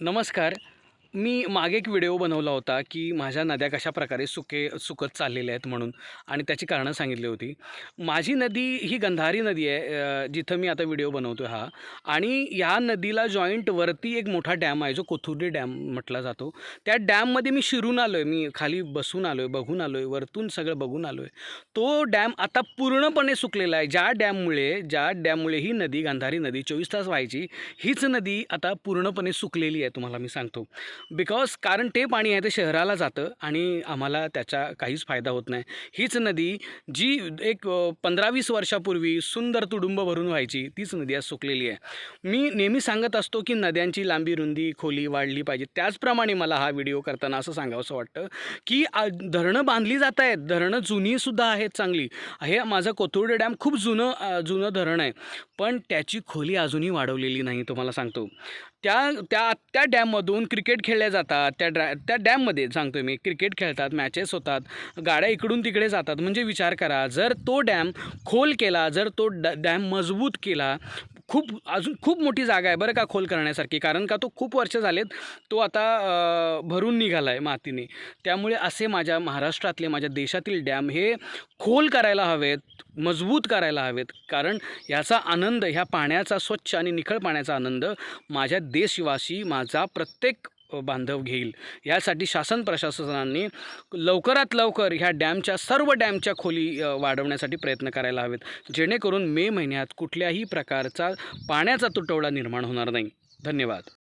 नमस्कार. मी मागे एक व्हिडिओ बनवला होता की माझ्या नद्या कशा प्रकारे सुके सुकत चाललेल्या आहेत म्हणून आणि त्याची कारणं सांगितली होती. माझी नदी ही गंधारी नदी आहे जिथं मी आता व्हिडिओ बनवतो हा. आणि या नदीला जॉईंट वरती एक मोठा डॅम आहे जो कोथुर्डी डॅम म्हटला जातो. त्या डॅममध्ये मी शिरून आलो आहे मी खाली बसून आलो आहे बघून आलो आहे वरतून सगळं बघून आलो आहे तो डॅम आता पूर्णपणे सुकलेला आहे. ज्या डॅममुळे ज्या डॅममुळे ही नदी गांधारी नदी चोवीस तास व्हायची हीच नदी आता पूर्णपणे सुकलेली आहे तुम्हाला मी सांगतो. बिकॉज कारण ते पाणी आहे ते शहराला जातं आणि आम्हाला त्याचा काहीच फायदा होत नाही. हीच नदी जी एक पंधरा वीस वर्षापूर्वी सुंदर तुडुंब भरून व्हायची तीच नदी आज सुकलेली आहे. मी नेहमी सांगत असतो की नद्यांची लांबी रुंदी खोली वाढली पाहिजे. त्याचप्रमाणे मला हा व्हिडिओ करताना असं सांगावंसं वाटतं की धरणं बांधली जात आहेत. धरणं जुनीसुद्धा आहेत चांगली. हे माझं कोथुर्डे डॅम खूप जुनं जुनं धरण आहे. पण त्याची खोली अजूनही वाढवलेली नाही तुम्हाला सांगतो. त्या त्या त्या डॅममधून क्रिकेट खेळल्या जातात त्या ड्रॅ त्या डॅममध्ये सांगतो मी क्रिकेट खेळतात मॅचेस होतात गाड्या इकडून तिकडे जातात म्हणजे विचार करा जर तो डॅम खोल केला जर तो ड डॅम मजबूत केला खूप अजून खूप मोठी जागा आहे बरं का खोल करण्यासारखी कारण का तो खूप वर्ष झालेत तो आता भरून निघाला आहे मातीने. त्यामुळे असे माझ्या महाराष्ट्रातले माझ्या देशातील डॅम हे खोल करायला हवेत मजबूत करायला हवेत कारण याचा आनंद ह्या पाण्याचा स्वच्छ आणि निखळ पाण्याचा आनंद माझ्या देशवासी माझा प्रत्येक बांधव घेईल. यासाठी शासन प्रशासनाने लवकरात लवकर ह्या डॅमच्या सर्व डॅमच्या खोली वाढवण्यासाठी प्रयत्न करायला हवेत. जेणेकरून मे महिन्यात कुठल्याही प्रकारचा पाण्याचा तुटवडा निर्माण होणार नाही. धन्यवाद.